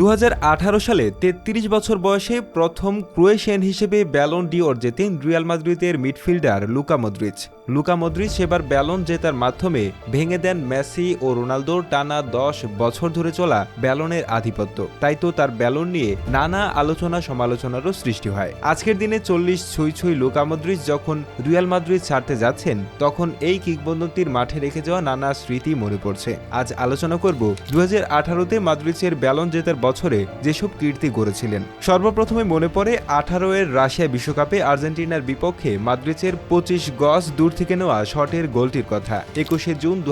দু হাজার আঠারো সালে ৩৩ বছর বয়সে প্রথম ক্রোয়েশিয়ান হিসেবে ব্যালন ডিওর জেতেন রিয়াল মাদ্রিদের midfielder Luka Modric Luka Modric এবার ব্যালন জেতার মাধ্যমে ভেঙে দেন মেসি ও রোনালদোর টানা দশ বছর ধরে চলা ব্যালনের আধিপত্য। তাই তো তার ব্যালন নিয়ে নানা আলোচনা সমালোচনারও সৃষ্টি হয়। আজকের দিনে চল্লিশ ছুঁই ছুঁই লুকা মদ্রিচ যখন রিয়াল মাদ্রিদ ছাড়তে যাচ্ছেন, তখন এই কিংবদন্তির মাঠে রেখে যাওয়া নানা স্মৃতি মনে পড়ছে। আজ আলোচনা করব দু হাজার আঠারোতে মাদ্রিচের ব্যালন জেতার বছরে যেসব কীর্তি গড়েছিলেন। সর্বপ্রথমে মনে পড়ে আঠারো এর রাশিয়া বিশ্বকাপে আর্জেন্টিনার বিপক্ষে মাদ্রিচের পঁচিশ গজ দূর থেকে নেওয়া শটের গোলটির কথা। একুশে জুন দু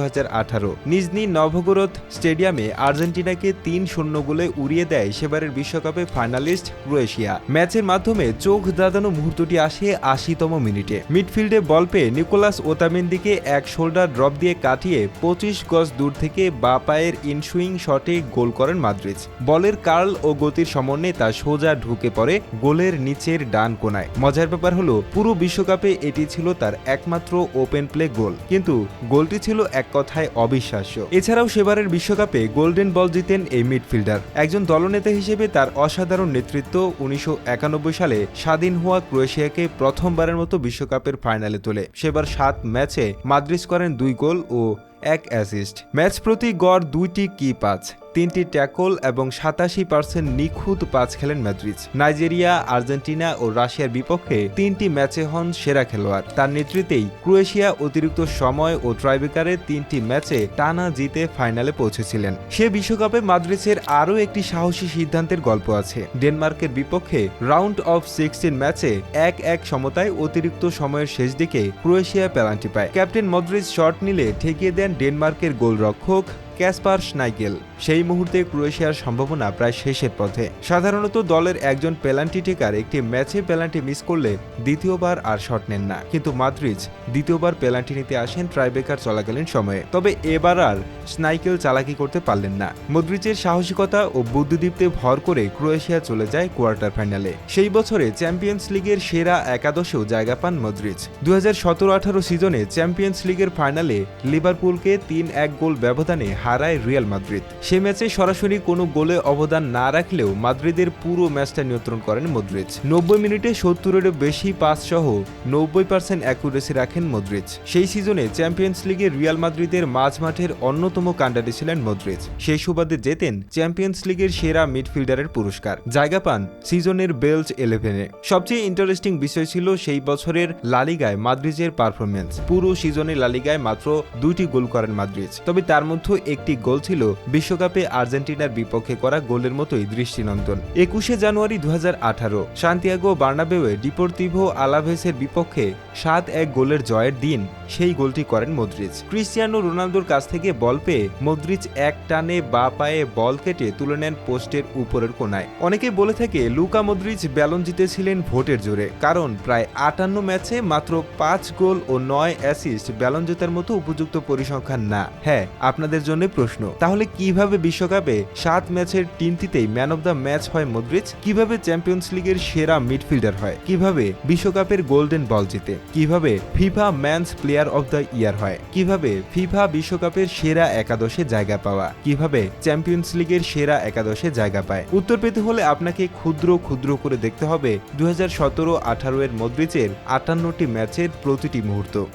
নিজনি নভগোরদ স্টেডিয়ামে আর্জেন্টিনাকে তিন শূন্য গোলে উড়িয়ে দেয় সেবারের বিশ্বকাপে ফাইনালিস্ট ক্রোয়েশিয়া। ম্যাচের মাধ্যমে চোখ দাদানো মুহূর্তটি আসে আশিতম মিনিটে। মিডফিল্ডে বল পেয়ে নিকোলাস ওতামেন্দিকে এক শোল্ডার ড্রপ দিয়ে কাটিয়ে পঁচিশ গজ দূর থেকে বা পায়ের ইনসুইং শটে গোল করেন মাদ্রিজ বলের কার্ল ও গতির সমন্বয়ে তা সোজা ঢুকে পড়ে গোলের নিচের ডান কোনায়। মজার ব্যাপার হলো, পুরো বিশ্বকাপে এটি ছিল তার একমাত্র ওপেন প্লে গোল। কিন্তু গোলটি ছিল এক কথায় অবিশ্বাস্য। এছাড়াও সেবারের বিশ্বকাপে গোল্ডেন বল জিতেন এই মিডফিল্ডার। একজন দলনেতা হিসেবে তার অসাধারণ নেতৃত্ব উনিশশো একানব্বই সালে স্বাধীন হওয়া ক্রোয়েশিয়াকে প্রথমবারের মতো বিশ্বকাপের ফাইনালে তোলে। সেবার সাত ম্যাচে মাদ্রিজ করেন দুই গোল ও এক অ্যাসিস্ট ম্যাচ প্রতি গড় দুইটি কি পাঁচ। তিনটি ট্যাকল এবং সাতাশি পার্সেন্ট নিখুঁত পাঁচ খেলেন ম্যাদ্রিজ নাইজেরিয়া, আর্জেন্টিনা ও রাশিয়ার বিপক্ষে তিনটি ম্যাচে হন সেরা খেলোয়াড়। তার নেতৃত্বেই ক্রোয়েশিয়া অতিরিক্ত সময় ও ট্রাইবেকারে তিনটি ম্যাচে টানা জিতে ফাইনালে পৌঁছেছিলেন। সে বিশ্বকাপে মাদ্রিজের আরও একটি সাহসী সিদ্ধান্তের গল্প আছে। ডেনমার্কের বিপক্ষে রাউন্ড অফ সিক্সটিন ম্যাচে এক এক সমতায় অতিরিক্ত সময়ের শেষ দিকে ক্রোয়েশিয়া পেনাল্টি পায়। ক্যাপ্টেন মদ্রিজ শট নিলে ঠেকিয়ে দেন ডেনমার্কের গোলরক্ষক ক্যাসপার স্নাইকেল সেই মুহূর্তে ক্রোয়েশিয়ার সম্ভাবনা প্রায় শেষের পথে। সাধারণত দলের একজন পেনাল্টি টেকার একটি ম্যাচে পেনাল্টি মিস করলে দ্বিতীয়বার আর শট নেন না। কিন্তু মাদ্রিজ দ্বিতীয়বার পেনাল্টি নিতে আসেন ট্রাইবেকার চলাকালীন সময়ে। তবে এবার আর স্নাইকেল চালাকি করতে পারলেন না। মদ্রিজের সাহসিকতা ও বুদ্ধিদীপ্তে ভর করে ক্রোয়েশিয়া চলে যায় কোয়ার্টার ফাইনালে। সেই বছরে চ্যাম্পিয়ন্স লিগের সেরা একাদশেও জায়গা পান মদ্রিজ দু হাজার সতেরো আঠারো সিজনে চ্যাম্পিয়ন্স লিগের ফাইনালে লিভারপুলকে তিন এক গোল ব্যবধানে হারায় রিয়াল মাদ্রিদ। সে ম্যাচে সরাসরি কোনো গোলে অবদান না রাখলেও মাদ্রিদের পুরো ম্যাচটা নিয়ন্ত্রণ করেন মদ্রিজ নব্বই মিনিটে সত্তরেরও বেশি পাস সহ নব্বই পার্সেন্ট অ্যাকুরেসি রাখেন মদ্রিজ সেই সিজনে চ্যাম্পিয়ন্স লিগে রিয়াল মাদ্রিদের মাঝমাঠের অন্যতম কাণ্ডারি ছিলেন মদ্রিজ সেই সুবাদে জেতেন চ্যাম্পিয়ন্স লিগের সেরা মিডফিল্ডারের পুরস্কার। জায়গা পান সিজনের বেলজ ইলেভেনে সবচেয়ে ইন্টারেস্টিং বিষয় ছিল সেই বছরের লালিগায় মাদ্রিজের পারফরমেন্স পুরো সিজনে লালিগায় মাত্র দুইটি গোল করেন মাদ্রিজ তবে তার মধ্যে একটি গোল ছিল বিশ্বকাপে আর্জেন্টিনার বিপক্ষে করা গোলের মতোই দৃষ্টিনন্দন। একুশে জানুয়ারি দু সান্তিয়াগো বার্নাবেওয়ে ডিপোর্তিভো আলাভেসের বিপক্ষে সাত এক গোলের জয়ের দিন সেই গোলটি করেন মদ্রিজ ক্রিস্টিয়ানো রোনালদোর কাছ থেকে বল পেয়ে মদ্রিজ এক টানে বা পায়ে বল কেটে তুলে নেন পোস্টের উপরের কোনায়। অনেকে বলে থাকে, লুকা মদ্রিজ ব্যালন জিতেছিলেন ভোটের জোরে, কারণ প্রায় আটান্ন ম্যাচে মাত্র পাঁচ গোল ও নয় অ্যাসিস্ট ব্যালন জেতার মতো উপযুক্ত পরিসংখ্যান না। হ্যাঁ আপনাদের জন্য প্রশ্ন। তাহলে কীভাবে বিশ্বকাপে সাত ম্যাচের তিনটিতেই ম্যান অব দ্য ম্যাচ হয় মদ্রিজ কীভাবে চ্যাম্পিয়ন্স লিগের সেরা মিডফিল্ডার হয়? কীভাবে বিশ্বকাপের গোল্ডেন বল জিতে? কীভাবে FIFA men's player of the year হয়? কীভাবে ফিফা বিশ্বকাপের সেরা একাদশে জায়গা পাওয়া? কীভাবে চ্যাম্পিয়ন্স লিগের সেরা একাদশে জায়গা পায়? উত্তর পেতে হলে আপনাকে ক্ষুদ্র ক্ষুদ্র করে দেখতে হবে দু হাজার সতেরো আঠারো এর মদ্রিজের আটান্নটি ম্যাচের প্রতিটি মুহূর্ত।